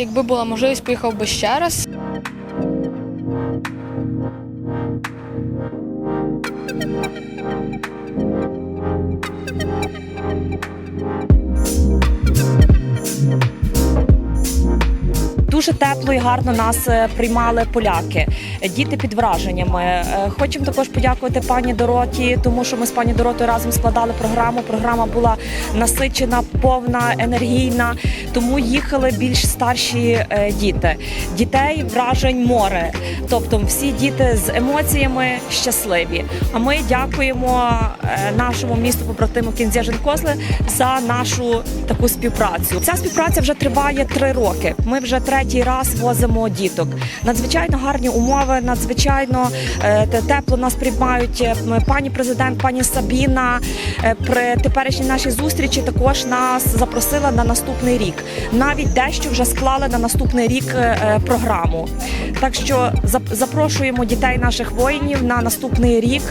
Якби була можливість, поїхав би ще раз. Дуже тепло і гарно нас е, приймали поляки. Діти під враженнями. Е, Хочемо також подякувати пані Дороті, тому що ми з пані Доротою разом складали програму. Програма була насичена, повна, енергійна. Тому їхали більш старші е, діти. Дітей вражень море. Тобто всі діти з емоціями щасливі. А ми дякуємо нашому місту побратиму Кінзяжин Козли за нашу таку співпрацю. Ця співпраця вже триває три роки. Ми вже третій раз возимо діток. Надзвичайно гарні умови, надзвичайно е, тепло нас приймають е, пані президент, пані Сабіна. е, При теперішній нашій зустрічі також нас запросила на наступний рік. Навіть дещо вже склали на наступний рік програму. Так що зап- запрошуємо дітей наших воїнів на наступний рік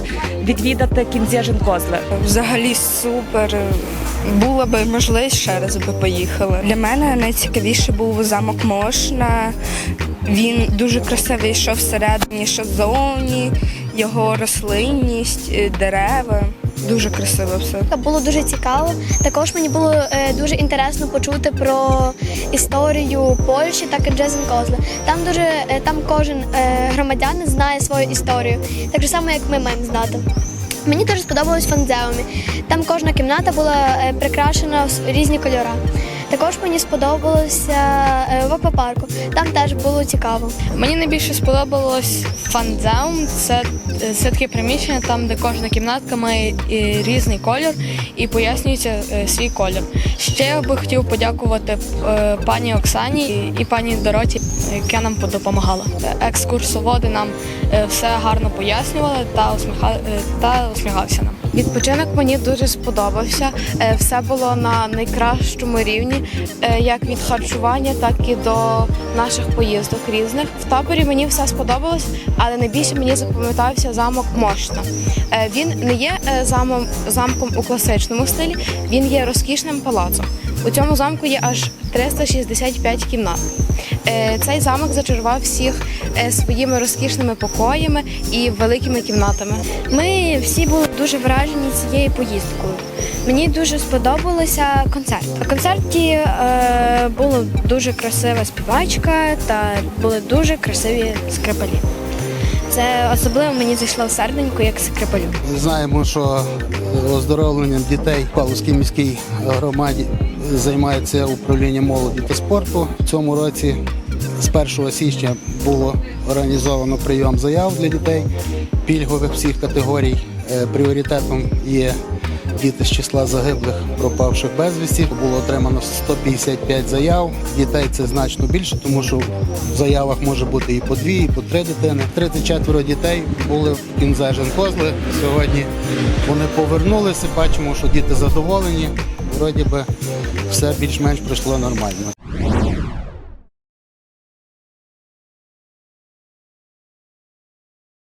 відвідати Кінзєжин Козли. Взагалі супер. Була би можливість ще раз би поїхала. Для мене найцікавіше був замок Мошна. Він дуже красивий, що всередині, що ззовні, його рослинність, е, дерева. Дуже красиво все. Було дуже цікаво. Також мені було е, дуже інтересно почути про історію Польщі та Джезен Козле. Там дуже е, там кожен е, громадянин знає свою історію, так само, як ми маємо знати. Мені дуже сподобалось фанзеумі. Там кожна кімната була прикрашена в різні кольори. Також мені сподобалося е, в аквапарку. Там теж було цікаво. Мені найбільше сподобалось фанзеум. Це, це таке приміщення, там, де кожна кімнатка має е, різний колір і пояснюється е, свій колір. Ще я би хотів подякувати пані Оксані і пані Дороті, яка нам допомагала. Екскурсоводи нам е, все гарно пояснювали та, усміха... е, та усміхався нам. Відпочинок мені дуже сподобався. Е, Все було на найкращому рівні, е, як від харчування, так і до наших поїздок різних. В таборі мені все сподобалось, але найбільше мені запам'ятався замок Мошна. Е, Він не є е, замом, замком у класичному стилі, він є розкішним палацом. У цьому замку є аж 365 кімнат. Е, Цей замок зачарував всіх е, своїми розкішними покоями і великими кімнатами. Ми всі були дуже вражені цією поїздкою. Мені дуже сподобалося концерт. На концерті е, була дуже красива співачка та були дуже красиві скрипалі. Це особливо мені зайшло в серденько як скрипалю. Знаємо, що оздоровленням дітей в Павловській міській громаді займається управління молоді та спорту. В цьому році з 1 січня було організовано прийом заяв для дітей пільгових всіх категорій. Е, Пріоритетом є діти з числа загиблих, пропавших безвісті. Було отримано 155 заяв. Дітей це значно більше, тому що в заявах може бути і по дві, і по три дитини. 34 дітей були в кінзежин козли. Сьогодні вони повернулися. Бачимо, що діти задоволені. Вроді би все більш-менш пройшло нормально.